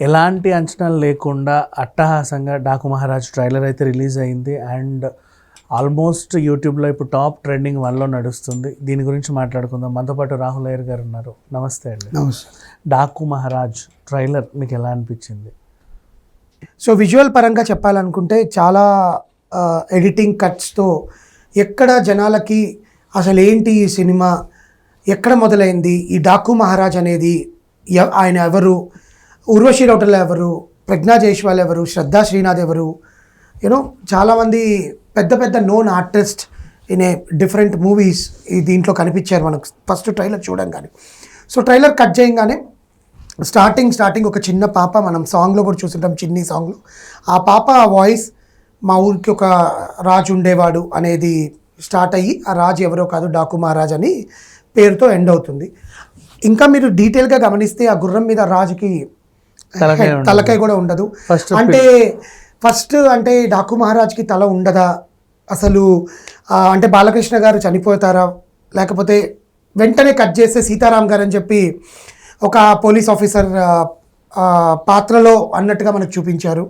ఎలాంటి అంచనాలు లేకుండా అట్టహాసంగా డాకు మహారాజ్ ట్రైలర్ అయితే రిలీజ్ అయింది. అండ్ ఆల్మోస్ట్ యూట్యూబ్లో ఇప్పుడు టాప్ ట్రెండింగ్ వన్లో నడుస్తుంది. దీని గురించి మాట్లాడుకుందాం. మనతో పాటు రాహుల్ అయ్యర్ గారు ఉన్నారు. నమస్తే అండి. నమస్తే. డాకు మహారాజ్ ట్రైలర్ మీకు ఎలా అనిపించింది? సో విజువల్ పరంగా చెప్పాలనుకుంటే చాలా ఎడిటింగ్ కట్స్తో ఎక్కడ జనాలకి అసలు ఏంటి ఈ సినిమా ఎక్కడ మొదలైంది ఈ డాకు మహారాజ్ అనేది ఆయన ఎవరు ఉర్వశి రౌటల్ ఎవరు? ప్రజ్ఞా జైష్వాల్ ఎవరు? శ్రద్ధా శ్రీనాథ్ ఎవరు? యూనో చాలామంది పెద్ద పెద్ద known artist in a different movies ఈ దీంట్లో కనిపించారు మనకు. ఫస్ట్ ట్రైలర్ చూడంగానే. సో ట్రైలర్ కట్ చేయగానే స్టార్టింగ్ స్టార్టింగ్ ఒక చిన్న పాప మనం సాంగ్లో కూడా చూస్తుంటాం చిన్ని సాంగ్లో ఆ పాప ఆ వాయిస్ మా ఊరికి ఒక రాజు ఉండేవాడు అనేది స్టార్ట్ అయ్యి ఆ రాజు ఎవరో కాదు డాకు మహారాజ్ అని పేరుతో ఎండ్ అవుతుంది. ఇంకా మీరు డీటెయిల్గా గమనిస్తే ఆ గుర్రం మీద రాజుకి తలకాయ కూడా ఉండదు. అంటే ఫస్ట్ అంటే డాకు మహారాజ్కి తల ఉండదా? అసలు అంటే బాలకృష్ణ గారు చనిపోతారా? లేకపోతే వెంటనే కట్ చేస్తే సీతారాం గారు అని చెప్పి ఒక పోలీస్ ఆఫీసర్ పాత్రలో అన్నట్టుగా మనకు చూపించారు.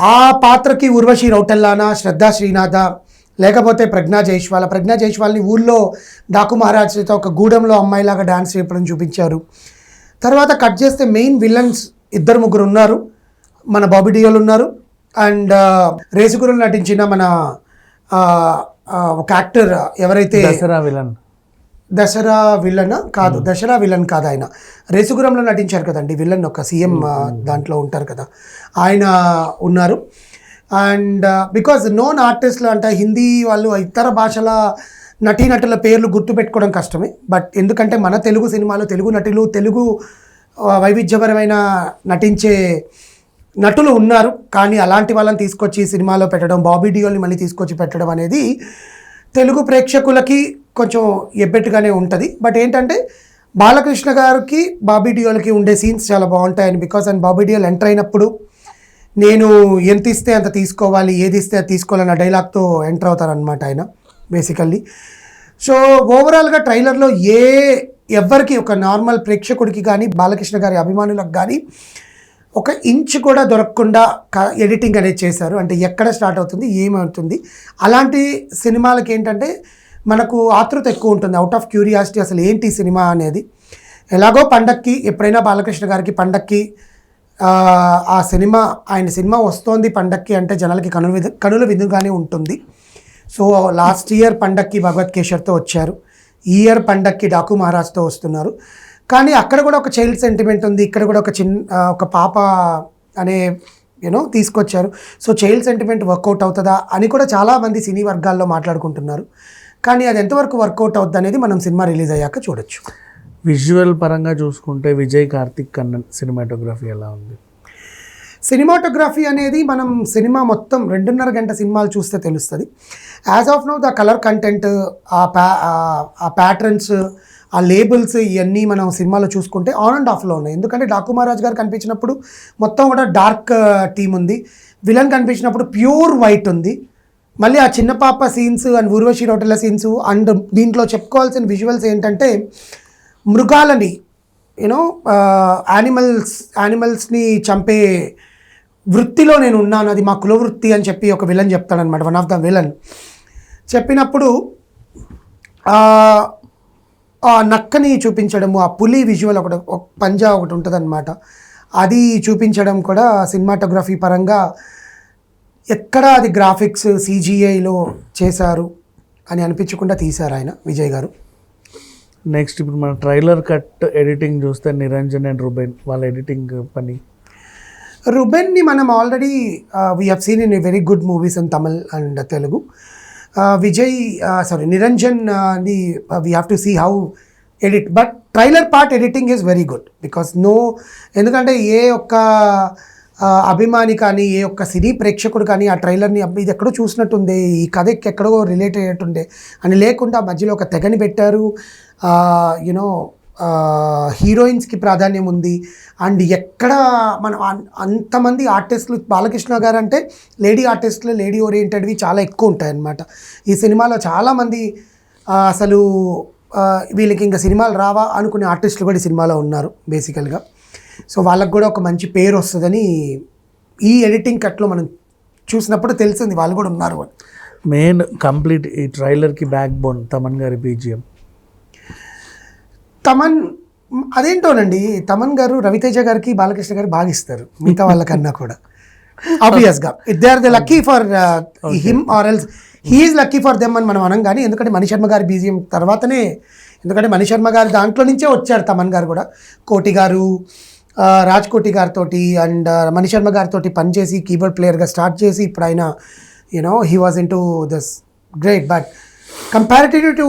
ఆ పాత్రకి ఉర్వశి రౌటెల్లానా శ్రద్ధా శ్రీనాథ లేకపోతే ప్రజ్ఞా జైష్వాల? ప్రజ్ఞా జైష్వాల్ని ఊళ్ళో డాకు మహారాజ్తో ఒక గూడెంలో అమ్మాయిలాగా డాన్స్ చేయడం చూపించారు. తర్వాత కట్ చేస్తే మెయిన్ విలన్స్ ఇద్దరు ముగ్గురు ఉన్నారు. మన బాబీ డియోల్ ఉన్నారు. అండ్ రేసుగురులు నటించిన మన ఒక యాక్టర్ ఎవరైతే దసరా విలన్. దసరా విలన్ కాదు దసరా విలన్ కాదు ఆయన. రేసుగురంలో నటించారు కదండి విలన్ ఒక సీఎం దాంట్లో ఉంటారు కదా. ఆయన ఉన్నారు. అండ్ బికాజ్ నోన్ ఆర్టిస్ట్లు అంటే హిందీ వాళ్ళు ఇతర భాషల నటీనటుల పేర్లు గుర్తుపెట్టుకోవడం కష్టమే. బట్ ఎందుకంటే మన తెలుగు సినిమాలో తెలుగు నటులు తెలుగు వైవిధ్యపరమైన నటించే నటులు ఉన్నారు. కానీ అలాంటి వాళ్ళని తీసుకొచ్చి సినిమాలో పెట్టడం బాబీ డియోల్ని మళ్ళీ తీసుకొచ్చి పెట్టడం అనేది తెలుగు ప్రేక్షకులకి కొంచెం ఎబ్బెట్టుగానే ఉంటుంది. బట్ ఏంటంటే బాలకృష్ణ గారికి బాబీ డియోల్కి ఉండే సీన్స్ చాలా బాగుంటాయని because and Bobby Deol enter అయినప్పుడు నేను ఎంత ఇస్తే అంత తీసుకోవాలి ఏది ఇస్తే అది తీసుకోవాలన్న డైలాగ్తో ఎంటర్ అవుతారనమాట ఆయన బేసికల్లీ. సో ఓవరాల్గా ట్రైలర్లో ఏ ఎవ్వరికి ఒక నార్మల్ ప్రేక్షకుడికి కానీ బాలకృష్ణ గారి అభిమానులకు కానీ ఒక ఇంచ్ కూడా దొరకకుండా క- ఎడిటింగ్ అనేది చేశారు. అంటే ఎక్కడ స్టార్ట్ అవుతుంది ఏమవుతుంది అలాంటి సినిమాలకి ఏంటంటే మనకు ఆతృత ఎక్కువ ఉంటుంది. అవుట్ ఆఫ్ క్యూరియాసిటీ అసలు ఏంటి సినిమా అనేది? ఎలాగో పండక్కి ఎప్పుడైనా బాలకృష్ణ గారికి పండక్కి ఆ, సినిమా ఆయన సినిమా వస్తోంది పండక్కి అంటే జనాలకి కనుల విధు కనుల విధుగానే ఉంటుంది. సో లాస్ట్ ఇయర్ పండక్కి భగవత్ కేశర్తో వచ్చారు. ఇయర్ పండక్కి డాకు మహారాజ్తో వస్తున్నారు. కానీ అక్కడ కూడా ఒక చైల్డ్ సెంటిమెంట్ ఉంది. ఇక్కడ కూడా ఒక చిన్న ఒక పాప అనే యూనో తీసుకొచ్చారు. సో చైల్డ్ సెంటిమెంట్ వర్కౌట్ అవుతుందా అని కూడా చాలామంది సినీ వర్గాల్లో మాట్లాడుకుంటున్నారు. కానీ అది ఎంతవరకు వర్కౌట్ అవుద్ది అనేది మనం సినిమా రిలీజ్ అయ్యాక చూడొచ్చు. విజువల్ పరంగా చూసుకుంటే విజయ్ కార్తిక్ కన్నన్ సినిమాటోగ్రఫీ ఎలా ఉంది? సినిమాటోగ్రఫీ అనేది మనం సినిమా మొత్తం రెండున్నర గంట సినిమాలు చూస్తే తెలుస్తుంది. As of no the colour content ఆ ప్యా ఆ- ప్యాటర్న్స్ ఆ లేబుల్స్ ఇవన్నీ మనం సినిమాలో చూసుకుంటే ఆన్ అండ్ ఆఫ్లో ఉన్నాయి. ఎందుకంటే డాకు మహారాజ్ గారు కనిపించినప్పుడు మొత్తం కూడా డార్క్ టీమ్ ఉంది. విలన్ కనిపించినప్పుడు ప్యూర్ వైట్ ఉంది. మళ్ళీ ఆ చిన్న పాప scenes and Urvashi Rautela scenes and దీంట్లో చెప్పుకోవాల్సిన విజువల్స్ ఏంటంటే మృగాలని యూనో యానిమల్స్ యానిమల్స్ని చంపే వృత్తిలో నేను ఉన్నాను అది మా కుల వృత్తి అని చెప్పి ఒక విలన్ చెప్తాడనమాట వన్ ఆఫ్ ద విలన్ చెప్పినప్పుడు ఆ, నక్కని చూపించడము ఆ పులి విజువల్ ఒకటి ఒక పంజా ఒకటి ఉంటుందన్నమాట. అది చూపించడం కూడా సినిమాటోగ్రఫీ పరంగా ఎక్కడ అది గ్రాఫిక్స్ సీజీఐలో చేశారు అని అనిపించకుండా తీశారు ఆయన విజయ్ గారు. నెక్స్ట్ ఇప్పుడు మన ట్రైలర్ కట్ ఎడిటింగ్ చూస్తే నిరంజన్ అండ్ రుబెన్ వాళ్ళ ఎడిటింగ్ పని. రుబెన్ని మనం already we have seen in very good movies in Tamil and Telugu Vijay sorry నిరంజన్ని we have to see how edit but trailer part editing is very good because no ఎందుకంటే ఏ ఒక్క uh, అభిమాని కానీ ఏ ఒక్క సినీ ప్రేక్షకుడు కానీ ఆ ట్రైలర్ని ఇది ఎక్కడో చూసినట్టుందే ఈ కథ ఎక్కడో రిలేట్ అయ్యేట్టుండే అని లేకుండా మధ్యలో ఒక తెగని పెట్టారు. Uh, యునో హీరోయిన్స్కి ప్రాధాన్యం ఉంది. అండ్ ఎక్కడ మనం అంతమంది ఆర్టిస్టులు బాలకృష్ణ గారు అంటే లేడీ ఆర్టిస్టులు లేడీ ఓరియంటెడ్వి చాలా ఎక్కువ ఉంటాయన్నమాట. ఈ సినిమాలో చాలామంది అసలు వీళ్ళకి ఇంకా సినిమాలు రావా అనుకునే ఆర్టిస్టులు కూడా ఈ సినిమాలో ఉన్నారు బేసికల్గా. సో వాళ్ళకు కూడా ఒక మంచి పేరు వస్తుందని ఈ ఎడిటింగ్ కట్లో మనం చూసినప్పుడు తెలిసింది వాళ్ళు కూడా ఉన్నారు మెయిన్ కంప్లీట్ ఈ ట్రైలర్కి బ్యాక్ బోన్ తమన్ గారి బీజిఎం తమన్ అదేంటోనండి తమన్ గారు రవితేజ గారికి బాలకృష్ణ గారు బాగా ఇస్తారు మిగతా వాళ్ళకన్నా కూడా. ఆబ్వియస్గా they are the lucky for him or else he is lucky for them అని మనం అనం కానీ ఎందుకంటే మణి శర్మ గారి బీజిఎం తర్వాతనే ఎందుకంటే మణి శర్మ గారి దాంట్లో నుంచే వచ్చారు తమన్ గారు కూడా. కోటి గారు రాజ్ కోటి గారితో అండ్ మణి శర్మ గారితో పనిచేసి కీబోర్డ్ ప్లేయర్గా స్టార్ట్ చేసి ఇప్పుడు ఆయన you know he was into this great but comparative to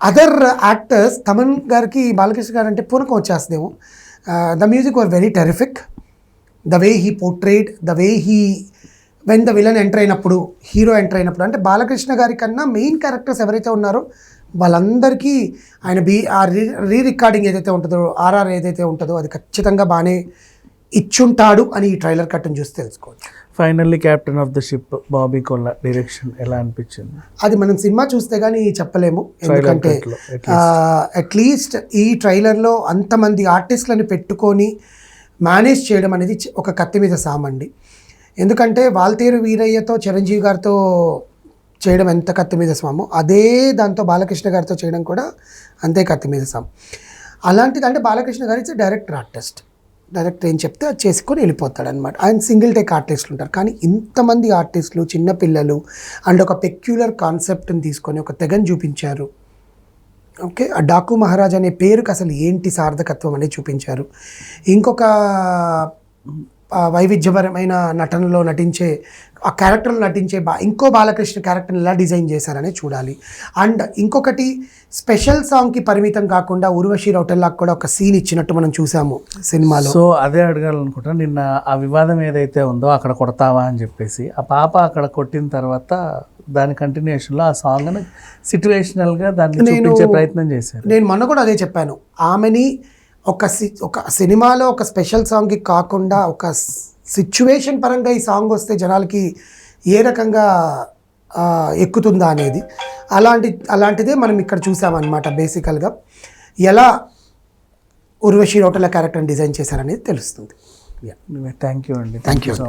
other actors Thaman గారికి బాలకృష్ణ గారు అంటే పూనకం వచ్చేస్తుందేమో the music were very terrific the way he portrait the way he when the villain enter అయినప్పుడు hero enter అయినప్పుడు అంటే బాలకృష్ణ గారి కన్నా main characters ఎవరైతే ఉన్నారో వాళ్ళందరికీ ఆయన బీ ఆ రీ రీ రికార్డింగ్ ఏదైతే ఉంటుందో ఆర్ఆర్ ఏదైతే ఉంటుందో అది ఖచ్చితంగా బాగానే ఇచ్చుంటాడు అని ఈ ట్రైలర్ కట్టును చూసి తెలుసుకోవచ్చు. Finally captain of the ship Bobby Kolla direction ఎలా అనిపించింది? అది మనం సినిమా చూస్తే కానీ చెప్పలేము. ఎందుకంటే అట్లీస్ట్ ఈ ట్రైలర్లో అంతమంది ఆర్టిస్టులను పెట్టుకొని మేనేజ్ చేయడం అనేది ఒక కత్తి మీద సామండి ఎందుకంటే వాల్తేరు వీరయ్యతో చిరంజీవి గారితో చేయడం ఎంత కత్తి మీద స్వామో అదే దాంతో బాలకృష్ణ గారితో చేయడం కూడా అంతే కత్తి మీద సాం అలాంటిది అంటే బాలకృష్ణ గారు ఇచ్చే డైరెక్టర్ ఆర్టిస్ట్ డైరెక్టర్ ఏం చెప్తే అది చేసుకొని వెళ్ళిపోతాడు అనమాట ఆయన సింగిల్ టేక్ ఆర్టిస్టులు ఉంటారు. కానీ ఇంతమంది ఆర్టిస్టులు చిన్నపిల్లలు అండ్ ఒక పెక్యులర్ కాన్సెప్ట్ని తీసుకొని ఒక తెగని చూపించారు. ఓకే? ఆ డాకు మహారాజ్ అనే పేరుకి అసలు ఏంటి సార్థకత్వం అనేది చూపించారు. ఇంకొక వైవిధ్యపరమైన నటనలో నటించే ఆ క్యారెక్టర్లు నటించే బా ఇంకో బాలకృష్ణ క్యారెక్టర్ని ఎలా డిజైన్ చేశారనే చూడాలి. అండ్ ఇంకొకటి స్పెషల్ సాంగ్కి పరిమితం కాకుండా ఉర్వశి రౌటల్లాకి కూడా ఒక సీన్ ఇచ్చినట్టు మనం చూసాము సినిమాలో. సో అదే అడగాలనుకుంటా నిన్న ఆ వివాదం ఏదైతే ఉందో అక్కడ కొడతావా అని చెప్పేసి ఆ పాప అక్కడ కొట్టిన తర్వాత దాని కంటిన్యూషన్లో ఆ సాంగ్ సిచ్యువేషనల్గా దాన్ని చూపించే ప్రయత్నం చేశారు. నేను మొన్న కూడా అదే చెప్పాను. ఆమెని ఒక సి- ఒక సినిమాలో ఒక స్పెషల్ సాంగ్కి కాకుండా ఒక సిచ్యువేషన్ పరంగా ఈ సాంగ్ వస్తే జనాలకి ఏ రకంగా ఎక్కుతుందా అనేది. అలాంటి అలాంటిదే మనం ఇక్కడ చూసామన్నమాట బేసికల్గా. ఎలా ఉర్వశి రోటల క్యారెక్టర్ని డిజైన్ చేశారనేది తెలుస్తుంది. థ్యాంక్ యూ అండి. You. సో